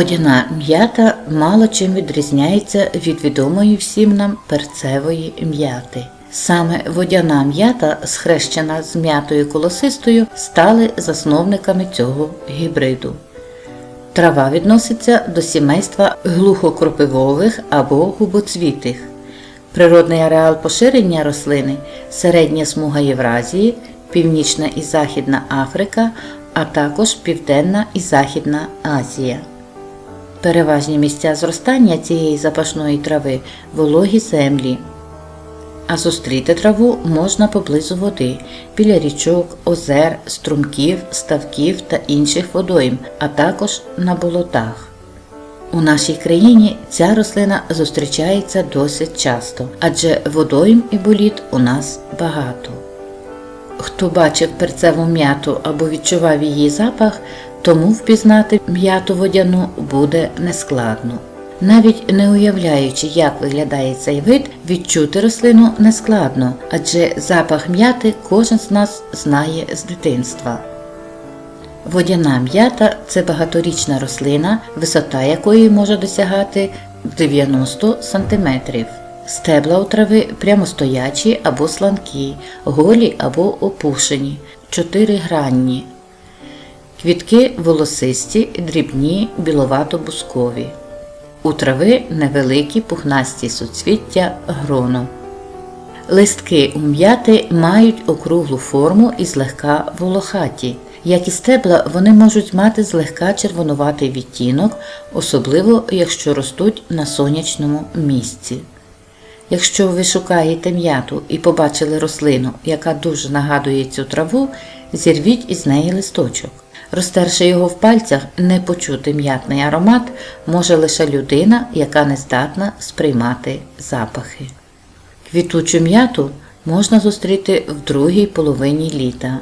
Водяна м'ята мало чим відрізняється від відомої всім нам перцевої м'яти. Саме водяна м'ята, схрещена з м'ятою колосистою, стали засновниками цього гібриду. Трава відноситься до сімейства глухокропивових або губоцвітих. Природний ареал поширення рослини середня смуга Євразії, Північна і Західна Африка, а також Південна і Західна Азія. Переважні місця зростання цієї запашної трави вологі землі. А зустріти траву можна поблизу води, біля річок, озер, струмків, ставків та інших водойм, а також на болотах. У нашій країні ця рослина зустрічається досить часто, адже водойм і боліт у нас багато. Хто бачив перцеву м'яту або відчував її запах, тому впізнати м'яту водяну буде нескладно. Навіть не уявляючи, як виглядає цей вид, відчути рослину нескладно, адже запах м'яти кожен з нас знає з дитинства. Водяна м'ята це багаторічна рослина, висота якої може досягати 90 см. Стебла у трави прямостоячі або сланкі, голі або опушені, чотиригранні. Квітки волосисті, дрібні, біловато-бускові. У трави невеликі пухнасті суцвіття гроно. Листки у м'яти мають округлу форму і злегка волохаті. Як і стебла, вони можуть мати злегка червонуватий відтінок, особливо якщо ростуть на сонячному місці. Якщо ви шукаєте м'яту і побачили рослину, яка дуже нагадує цю траву, зірвіть із неї листочок. Розтерши його в пальцях, не почути м'ятний аромат може лише людина, яка не здатна сприймати запахи. Квітучу м'яту можна зустріти в другій половині літа.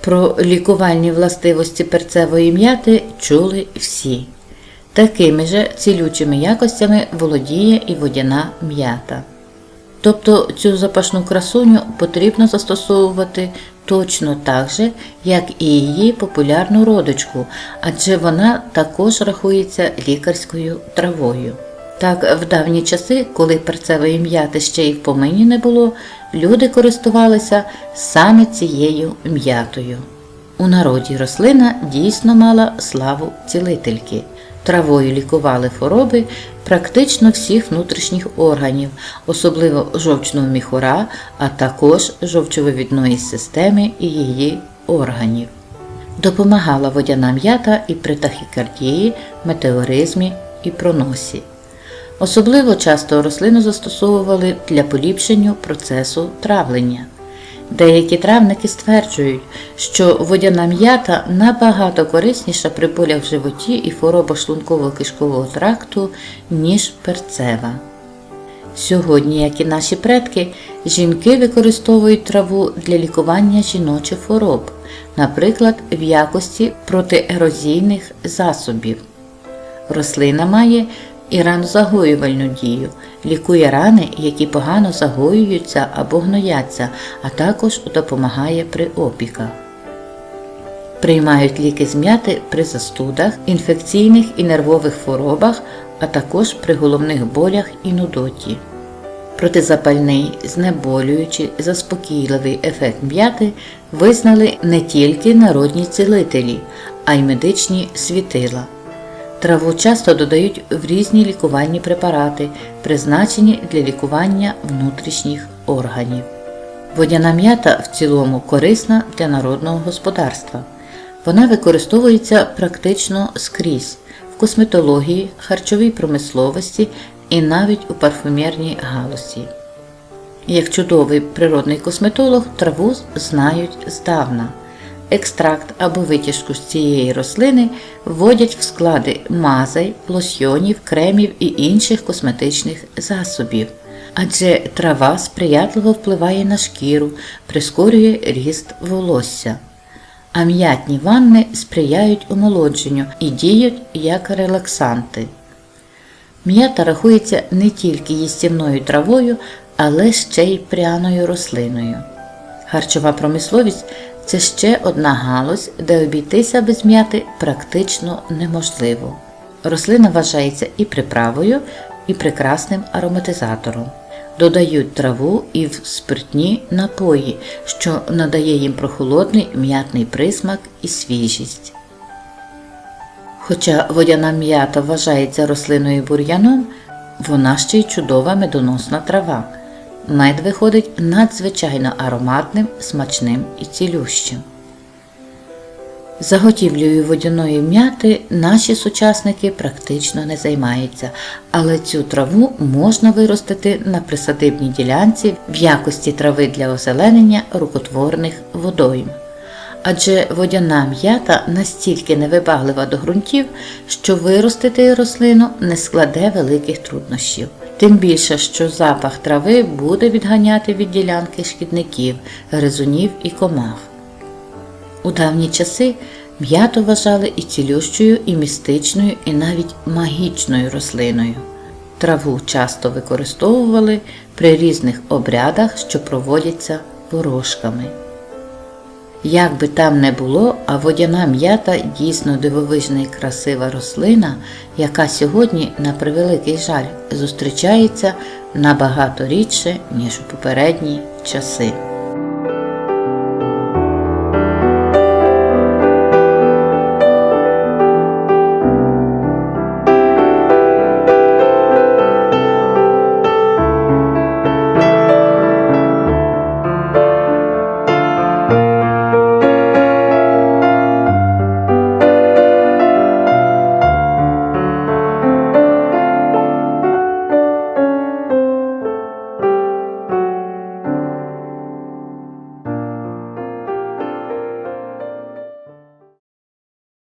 Про лікувальні властивості перцевої м'яти чули всі. Такими же цілючими якостями володіє і водяна м'ята. Тобто цю запашну красуню потрібно застосовувати точно так же, як і її популярну родичку, адже вона також рахується лікарською травою. Так, в давні часи, коли перцевої м'яти ще й в помині не було, люди користувалися саме цією м'ятою. У народі рослина дійсно мала славу цілительки. Травою лікували хвороби практично всіх внутрішніх органів, особливо жовчного міхура, а також жовчовивідної системи і її органів. Допомагала водяна м'ята і при тахікардії, метеоризмі і проносі. Особливо часто рослину застосовували для поліпшення процесу травлення. Деякі травники стверджують, що водяна м'ята набагато корисніша при болях в животі і хворобах шлунково-кишкового тракту, ніж перцева. Сьогодні, як і наші предки, жінки використовують траву для лікування жіночих хвороб, наприклад, в якості протиерозійних засобів. Рослина має і ранозагоювальну дію, лікує рани, які погано загоюються або гнояться, а також допомагає при опіках. Приймають ліки з м'яти при застудах, інфекційних і нервових хворобах, а також при головних болях і нудоті. Протизапальний, знеболюючий, заспокійливий ефект м'яти визнали не тільки народні цілителі, а й медичні світила. Траву часто додають в різні лікувальні препарати, призначені для лікування внутрішніх органів. Водяна м'ята в цілому корисна для народного господарства. Вона використовується практично скрізь в косметології, харчовій промисловості і навіть у парфумерній галузі. Як чудовий природний косметолог, траву знають здавна. Екстракт або витяжку з цієї рослини вводять в склади мазей, лосьйонів, кремів і інших косметичних засобів, адже трава сприятливо впливає на шкіру, прискорює ріст волосся. А м'ятні ванни сприяють омолодженню і діють як релаксанти. М'ята рахується не тільки їстівною травою, але ще й пряною рослиною. Харчова промисловість це ще одна галузь, де обійтися без м'яти практично неможливо. Рослина вважається і приправою, і прекрасним ароматизатором. Додають траву і в спиртні напої, що надає їм прохолодний м'ятний присмак і свіжість. Хоча водяна м'ята вважається рослиною бур'яном, вона ще й чудова медоносна трава. Мед виходить надзвичайно ароматним, смачним і цілющим. Заготівлею водяної м'яти наші сучасники практично не займаються, але цю траву можна виростити на присадибній ділянці в якості трави для озеленення рукотворних водойм. Адже водяна м'ята настільки невибаглива до ґрунтів, що виростити рослину не складе великих труднощів. Тим більше, що запах трави буде відганяти від ділянки шкідників, гризунів і комах. У давні часи м'яту вважали і цілющою, і містичною, і навіть магічною рослиною. Траву часто використовували при різних обрядах, що проводяться ворожками. Як би там не було, а водяна м'ята дійсно дивовижна і красива рослина, яка сьогодні, на превеликий жаль, зустрічається набагато рідше, ніж у попередні часи.